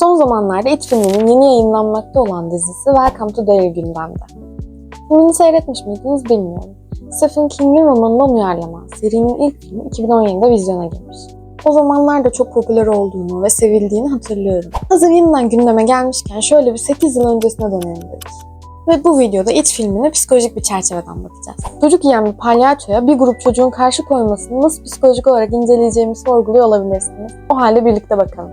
Son zamanlarda It filminin yeni yayınlanmakta olan dizisi Welcome to Derry gündemde. Filmini seyretmiş miydiniz bilmiyorum. Stephen King'in romanından uyarlama, serinin ilk filmi 2017'de vizyona girmiş. O zamanlar da çok popüler olduğunu ve sevildiğini hatırlıyorum. Hazır yeniden gündeme gelmişken şöyle bir 8 yıl öncesine dönelim dedik. Ve bu videoda It filmini psikolojik bir çerçevede anlatacağız. Çocuk yiyen bir palyaçoya bir grup çocuğun karşı koymasını nasıl psikolojik olarak inceleyeceğimi sorguluyor olabilirsiniz. O halde birlikte bakalım.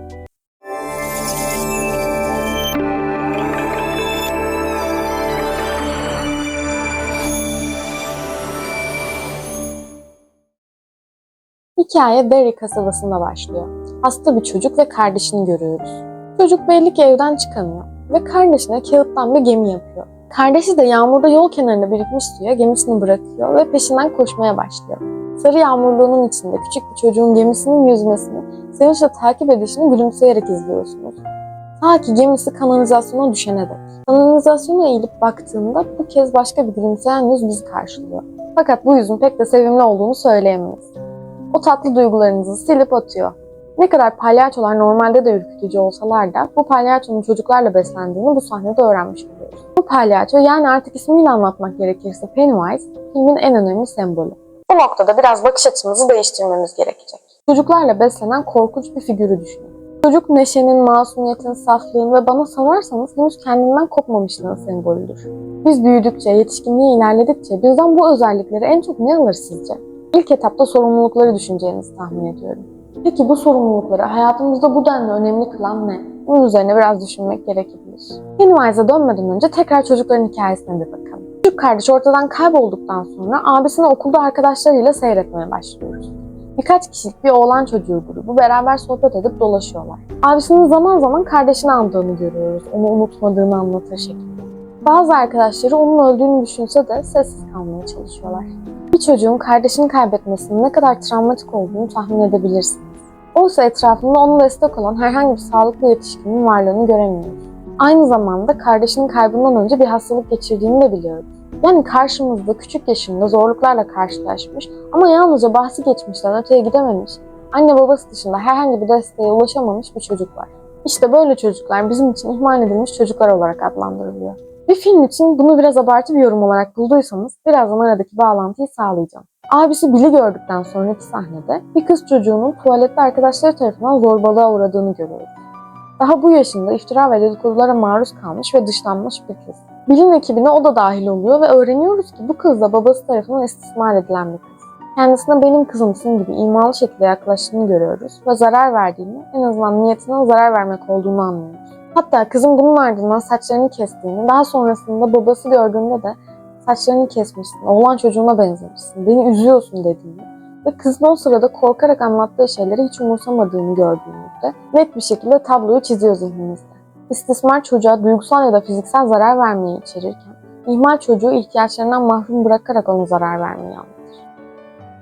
Hikaye Derry kasabasında başlıyor. Hasta bir çocuk ve kardeşini görüyoruz. Çocuk belli ki evden çıkamıyor ve kardeşine kağıttan bir gemi yapıyor. Kardeşi de yağmurda yol kenarında birikmiş suya gemisini bırakıyor ve peşinden koşmaya başlıyor. Sarı yağmurluğunun içinde küçük bir çocuğun gemisinin yüzmesini, sevinçle takip edişini gülümseyerek izliyorsunuz. Ta ki gemisi kanalizasyona düşene dek. Kanalizasyona eğilip baktığında bu kez başka bir gülümseyen yüz bizi karşılıyor. Fakat bu yüzün pek de sevimli olduğunu söyleyemeyiz. O tatlı duygularınızı silip atıyor. Ne kadar palyaçolar normalde de ürkütücü olsalar da bu palyaçonun çocuklarla beslendiğini bu sahnede öğrenmiş oluyoruz. Bu palyaço yani artık ismiyle anlatmak gerekirse Pennywise filmin en önemli sembolü. Bu noktada biraz bakış açımızı değiştirmemiz gerekecek. Çocuklarla beslenen korkunç bir figürü düşünün. Çocuk neşenin, masumiyetin, saflığın ve bana sorarsanız henüz kendinden kopmamışlığın sembolüdür. Biz büyüdükçe, yetişkinliğe ilerledikçe bizden bu özellikleri en çok ne alır sizce? İlk etapta sorumlulukları düşüneceğinizi tahmin ediyorum. Peki bu sorumlulukları hayatımızda bu denli önemli kılan ne? Bunun üzerine biraz düşünmek gerekebilir. Pennywise'a dönmeden önce tekrar çocukların hikayesine bir bakalım. Küçük kardeş ortadan kaybolduktan sonra abisini okulda arkadaşlarıyla seyretmeye başlıyoruz. Birkaç kişilik bir oğlan çocuğu grubu beraber sohbet edip dolaşıyorlar. Abisinin zaman zaman kardeşini andığını görüyoruz, onu unutmadığını anlatır şekilde. Bazı arkadaşları onun öldüğünü düşünse de sessiz kalmaya çalışıyorlar. Bir çocuğun kardeşini kaybetmesinin ne kadar travmatik olduğunu tahmin edebilirsiniz. Oysa etrafında ona destek olan herhangi bir sağlıklı yetişkinin varlığını göremiyoruz. Aynı zamanda kardeşinin kaybından önce bir hastalık geçirdiğini de biliyoruz. Yani karşımızda küçük yaşında zorluklarla karşılaşmış ama yalnızca bahsi geçmişten öteye gidememiş, anne babası dışında herhangi bir desteğe ulaşamamış bir çocuk var. İşte böyle çocuklar bizim için ihmal edilmiş çocuklar olarak adlandırılıyor. Bir film için bunu biraz abartı bir yorum olarak bulduysanız birazdan aradaki bağlantıyı sağlayacağım. Abisi Bill'i gördükten sonraki sahnede bir kız çocuğunun tuvalette arkadaşları tarafından zorbalığa uğradığını görüyoruz. Daha bu yaşında iftira ve dedikodulara maruz kalmış ve dışlanmış bir kız. Bill'in ekibine o da dahil oluyor ve öğreniyoruz ki bu kız da babası tarafından istismar edilen bir kız. Kendisine benim kızımsın gibi imalı şekilde yaklaştığını görüyoruz ve zarar verdiğini, en azından niyetinden zarar vermek olduğunu anlıyoruz. Hatta kızın bunun ardından saçlarını kestiğini, daha sonrasında babası gördüğünde de saçlarını kesmişsin, oğlan çocuğuna benzemişsin, beni üzüyorsun dediğini ve kızın o sırada korkarak anlattığı şeyleri hiç umursamadığını gördüğümüzde net bir şekilde tabloyu çiziyor zihnimizde. İstismar çocuğa duygusal ya da fiziksel zarar vermeyi içerirken, ihmal çocuğu ihtiyaçlarından mahrum bırakarak ona zarar vermeyi anlatır.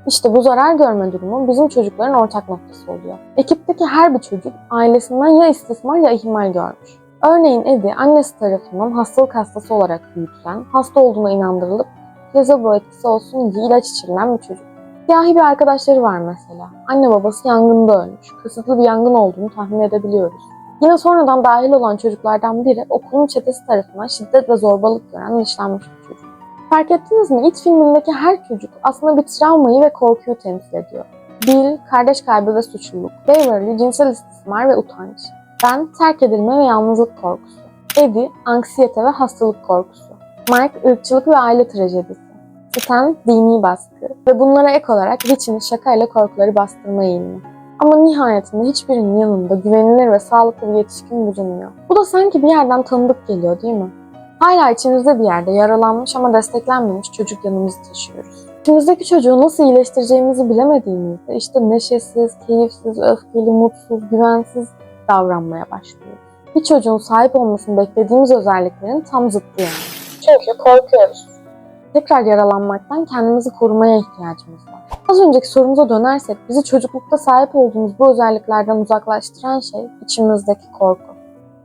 İşte bu zarar görme durumu bizim çocukların ortak noktası oluyor. Ekipteki her bir çocuk ailesinden ya istismar ya ihmal görmüş. Örneğin Eddie annesi tarafından hastalık hastası olarak büyütülen, hasta olduğuna inandırılıp plasebo etkisi olsun diye ilaç içirilen bir çocuk. Siyahi bir arkadaşları var mesela. Anne babası yangında ölmüş. Kasıtlı bir yangın olduğunu tahmin edebiliyoruz. Yine sonradan dahil olan çocuklardan biri okulun çetesi tarafından şiddet ve zorbalık gören dışlanmış bir çocuk. Fark ettiniz mi? It filmindeki her çocuk aslında bir travmayı ve korkuyu temsil ediyor. Bill, kardeş kaybı ve suçluluk. Beverly, cinsel istismar ve utanç. Ben, terk edilme ve yalnızlık korkusu. Eddie, anksiyete ve hastalık korkusu. Mike, ırkçılık ve aile trajedisi. Stan, dini baskı. Ve bunlara ek olarak Rich'in şakayla korkuları bastırma eğilimi. Ama nihayetinde hiçbirinin yanında güvenilir ve sağlıklı bir yetişkin bulunmuyor. Bu da sanki bir yerden tanıdık geliyor değil mi? Hala içimizde bir yerde yaralanmış ama desteklenmemiş çocuk yanımızı taşıyoruz. İçimizdeki çocuğu nasıl iyileştireceğimizi bilemediğimizde işte neşesiz, keyifsiz, öfkeli, mutsuz, güvensiz davranmaya başlıyoruz. Bir çocuğun sahip olmasını beklediğimiz özelliklerin tam zıttı yani. Çünkü korkuyoruz. Tekrar yaralanmaktan kendimizi korumaya ihtiyacımız var. Az önceki sorumuza dönersek bizi çocuklukta sahip olduğumuz bu özelliklerden uzaklaştıran şey içimizdeki korku.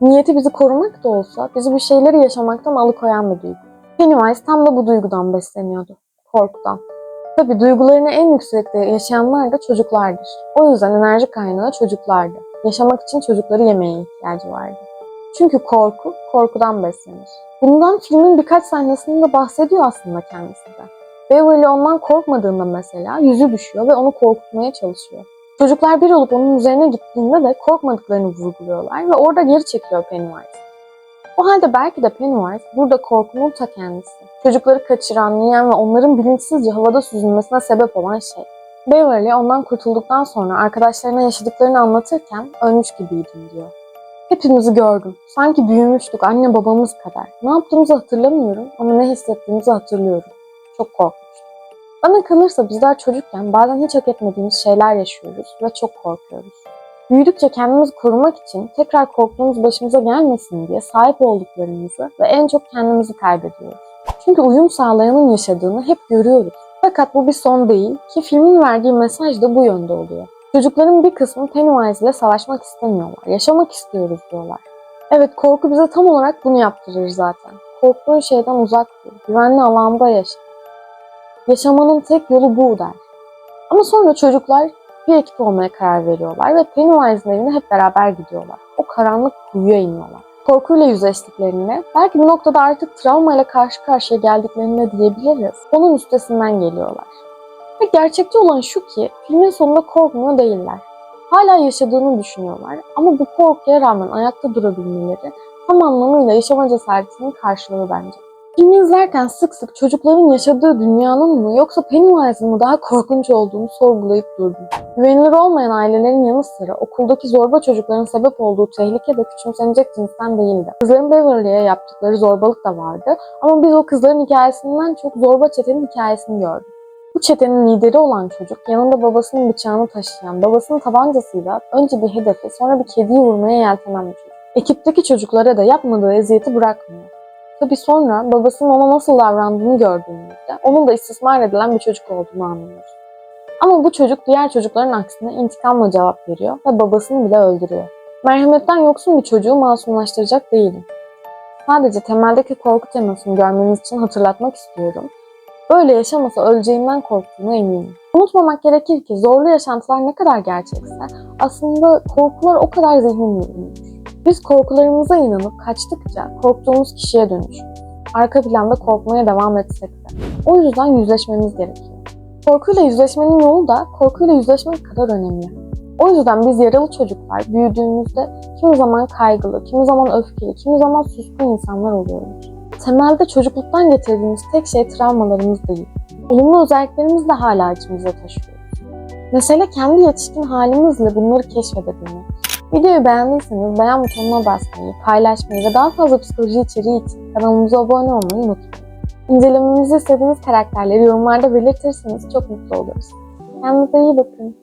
Niyeti bizi korumak da olsa bizi bir şeyleri yaşamaktan alıkoyan bir duygu. Pennywise tam da bu duygudan besleniyordu. Korkudan. Tabi duygularını en yüksekte yaşayanlar da çocuklardır. O yüzden enerji kaynağı çocuklardı. yaşamak için çocukları yemeye ihtiyacı vardı. Çünkü korku, korkudan beslenir. Bundan filmin birkaç sahnesinde bahsediyor aslında kendisi de. Beverly ondan korkmadığında mesela yüzü düşüyor ve onu korkutmaya çalışıyor. Çocuklar bir olup onun üzerine gittiğinde de korkmadıklarını vurguluyorlar ve orada geri çekiliyor Pennywise. O halde belki de Pennywise burada korkunun ta kendisi. Çocukları kaçıran, yiyen ve onların bilinçsizce havada süzülmesine sebep olan şey. Beverly ondan kurtulduktan sonra arkadaşlarına yaşadıklarını anlatırken ölmüş gibiydim diyor. Hepimizi gördüm. Sanki büyümüştük anne babamız kadar. Ne yaptığımızı hatırlamıyorum ama ne hissettiğimizi hatırlıyorum. Çok korkmuştum. Bana kalırsa bizler çocukken bazen hiç hak etmediğimiz şeyler yaşıyoruz ve çok korkuyoruz. Büyüdükçe kendimizi korumak için tekrar korktuğumuz başımıza gelmesin diye sahip olduklarımızı ve en çok kendimizi kaybediyoruz. Çünkü uyum sağlayanın yaşadığını hep görüyoruz. Fakat bu bir son değil ki filmin verdiği mesaj da bu yönde oluyor. Çocukların bir kısmı Pennywise ile savaşmak istemiyorlar, yaşamak istiyoruz diyorlar. Evet korku bize tam olarak bunu yaptırır zaten. Korktuğun şeyden uzak dur, güvenli alanda yaşa. Yaşamanın tek yolu bu der. Ama sonra çocuklar bir ekip olmaya karar veriyorlar ve Pennywise'ın evine hep beraber gidiyorlar. O karanlık kuyuya iniyorlar. Korkuyla yüzleştiklerinde, belki bu noktada artık travmayla karşı karşıya geldiklerinde diyebiliriz. Onun üstesinden geliyorlar. Ve gerçekçi olan şu ki, filmin sonunda korkmuyor değiller. Hala yaşadığını düşünüyorlar ama bu korkuya rağmen ayakta durabilmeleri tam anlamıyla yaşama cesaretinin karşılığı bence. Filmi izlerken sık sık çocukların yaşadığı dünyanın mı yoksa Pennywise'ın mı daha korkunç olduğunu sorgulayıp durdum. Güvenilir olmayan ailelerin yanı sıra okuldaki zorba çocukların sebep olduğu tehlike de küçümsenecek cinsten değildi. Kızların Beverly'e yaptıkları zorbalık da vardı ama biz o kızların hikayesinden çok zorba çetenin hikayesini gördük. Bu çetenin lideri olan çocuk yanında babasının bıçağını taşıyan, babasının tabancasıyla önce bir hedefi sonra bir kediyi vurmaya yeltenen bir çocuk. Ekipteki çocuklara da yapmadığı eziyeti bırakmıyor. Tabi sonra babasının ona nasıl davrandığını gördüğümüzde onun da istismar edilen bir çocuk olduğunu anlıyoruz. Ama bu çocuk diğer çocukların aksine intikamla cevap veriyor ve babasını bile öldürüyor. Merhametten yoksun bir çocuğu masumlaştıracak değilim. Sadece temeldeki korku temasını görmeniz için hatırlatmak istiyorum. Böyle yaşamasa öleceğinden korktuğuna eminim. Unutmamak gerekir ki zorlu yaşantılar ne kadar gerçekse aslında korkular o kadar zihnin ürünüdür. Biz korkularımıza inanıp kaçtıkça korktuğumuz kişiye dönüşürüz. Arka planda korkmaya devam etsek de. O yüzden yüzleşmemiz gerekiyor. Korkuyla yüzleşmenin yolu da korkuyla yüzleşmek kadar önemli. O yüzden biz yaralı çocuklar büyüdüğümüzde kimi zaman kaygılı, kimi zaman öfkeli, kimi zaman suskun insanlar oluyoruz. Temelde çocukluktan getirdiğimiz tek şey travmalarımız değil. Olumlu özelliklerimizi de hala içimizde taşıyoruz. Mesele kendi yetişkin halimizle bunları keşfedebilmek. Videoyu beğendiyseniz beğen butonuna basmayı, paylaşmayı ve daha fazla psikoloji içeriği için kanalımıza abone olmayı unutmayın. İncelememizi istediğiniz karakterleri yorumlarda belirtirseniz çok mutlu oluruz. Kendinize iyi bakın.